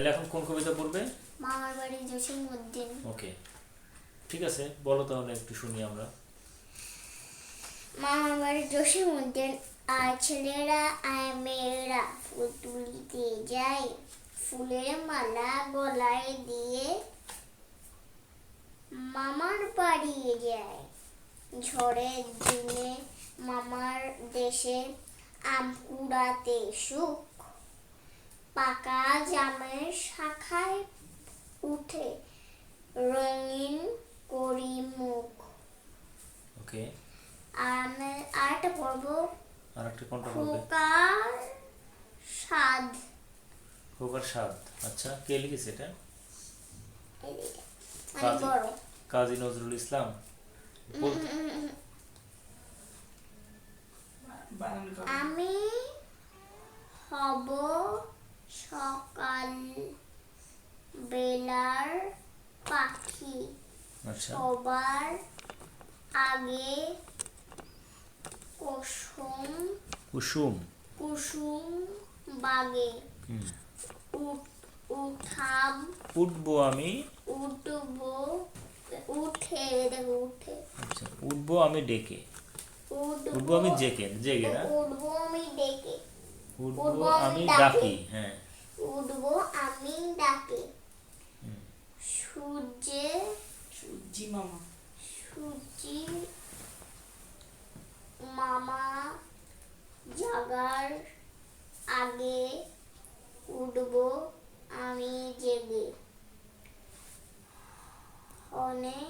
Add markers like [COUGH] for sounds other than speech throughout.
তাহলে এখন কোন কবিতা পড়বে? মামার বাড়ি জসিম উদ্দিন। ওকে। ঠিক আছে বলো তাহলে একটু শুনি আমরা। মামার বাড়ি জসিম উদ্দিন আর ছেলেরা আর মেয়েরা ফুল তুলিতে যায় ফুলের মালা গলায় দিয়ে মামার বাড়ি যায়। ঝড়ের দিনে মামার দেশে আম কুড়াতে সুখ জামের শাখায় উঠে রঙিন করি মুখ। ওকে। আর আমি আরেকটা পড়ব আর একটা কোনটা পড়বে খোকার স্বাদ। খোকার স্বাদ। আচ্ছা কে লিখেছে এটা? কাজী। নজরুল ইসলাম। আমি হব সকাল বেলার পাখি। আচ্ছা। সবার আগে কুসুম কুসুম। কুসুম বাগে। হুম। উঠ উঠবো আমি। উঠবো উঠে দেখো উঠে। আচ্ছা উঠবো আমি ডেকে। উঠবো আমি জেকে জেগে না? উঠবো আমি ডেকে। উঠবো আমি। ডাকি হ্যাঁ। উঠবো আমি ডাকে। সূর্যে সূর্যি মামা। সূর্যি মামা জাগার আগে উঠবো আমি জেগে। হনে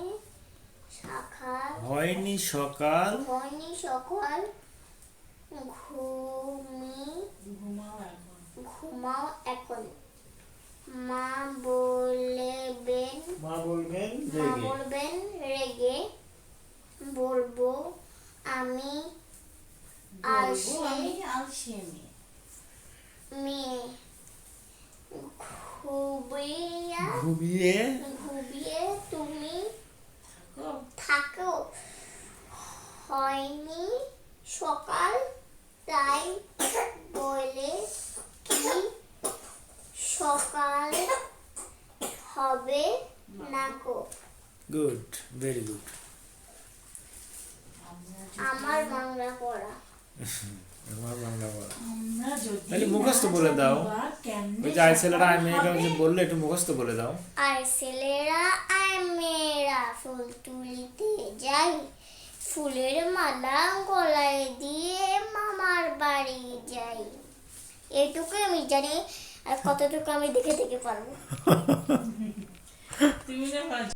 শাখার হয়নি সকাল। হয়নি সকাল। বলবেন মা বলবেন রেগে বলব আমি আলসে মেয়ে। মেয়ে। ঘুবিয়া ঘুমিয়ে? ঘুবিয়ে তুমি থাকো। থাকো। হয়নি সকাল তাই বলে কি সকাল হবে নাকো গুড ভেরি গুড আমরা বাংলা পড়া। [LAUGHS] আমার বাংলা যদি তাহলে মুখস্থ বলে দাও। ওই যে আই ছেলেরা আই মেয়েরা যে বলল একটু মুখস্থ বলে দাও। আর ছেলেরা আর মেয়েরা ফুল তুলিতে যাই। ফুলের মালা গলায় দিয়ে মামার বাড়ি যাই। এটুকু আমি জানি আর কতটুকু আমি দেখে দেখে পারব। [LAUGHS] তুমি না